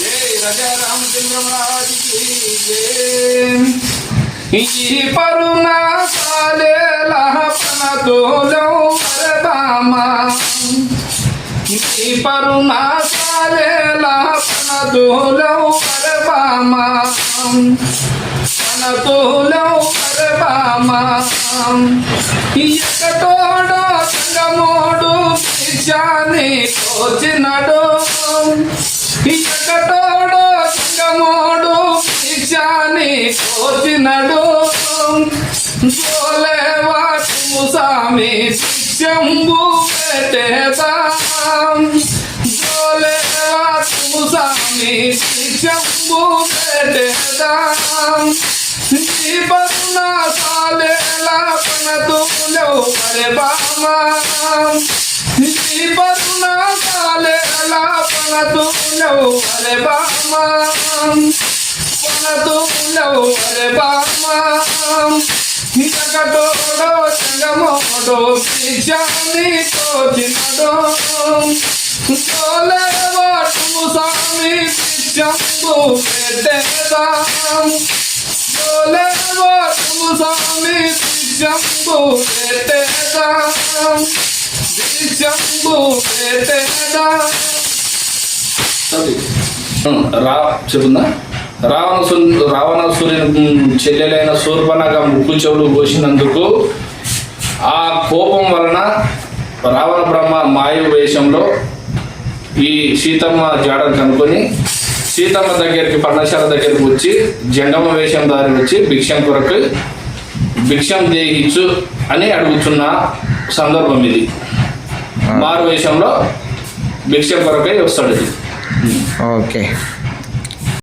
ఈ రాజా రామచంద్ర మహారాజ్కి జై ఈ పరునా సాలేలా పనతోలం వరదామా ఈ పరునా సాలేలా పనతోలం వరదామా పనతోలం సంగమోడు పిచ్చాని కోచినడు ఎక్కటోడో సంగమోడు పిచ్చాని కోచినడు. జోలేవాటు ముసామి శంభు పెట్టేదాం జోలేవాటు ముసామి శంభు పెట్టేదాం జీవన సాలేలా పనతులో మరే బామా జీవన సాలేలా పనతులో మరే బామా పనతులో మరే బామా ఇంకటోడో సంగమోడో పిచ్చాని తోచినడో తోలేవాటు స్వామి పిచ్చంబు పెట్టేదాం తోలేవాటు స్వామి పిచ్చంబు పెట్టేదాం పిచ్చంబు పెట్టేదాం రా చెప్పిందా రావణ రావణాసురుని చెల్లెలైన శూర్పణగా ముక్కు చెవులు కోసినందుకు ఆ కోపం వలన రావణ బ్రహ్మ మాయు వేషంలో ఈ సీతమ్మ జాడను కనుక్కొని సీతమ్మ దగ్గరికి పర్ణశాల దగ్గరికి వచ్చి జంగమ వేషం దారి వచ్చి భిక్షం కొరకు భిక్షం దేహించు అని అడుగుతున్న సందర్భం ఇది. మారు వేషంలో భిక్షం కొరకై వస్తాడు ఇది. ഓക്കെ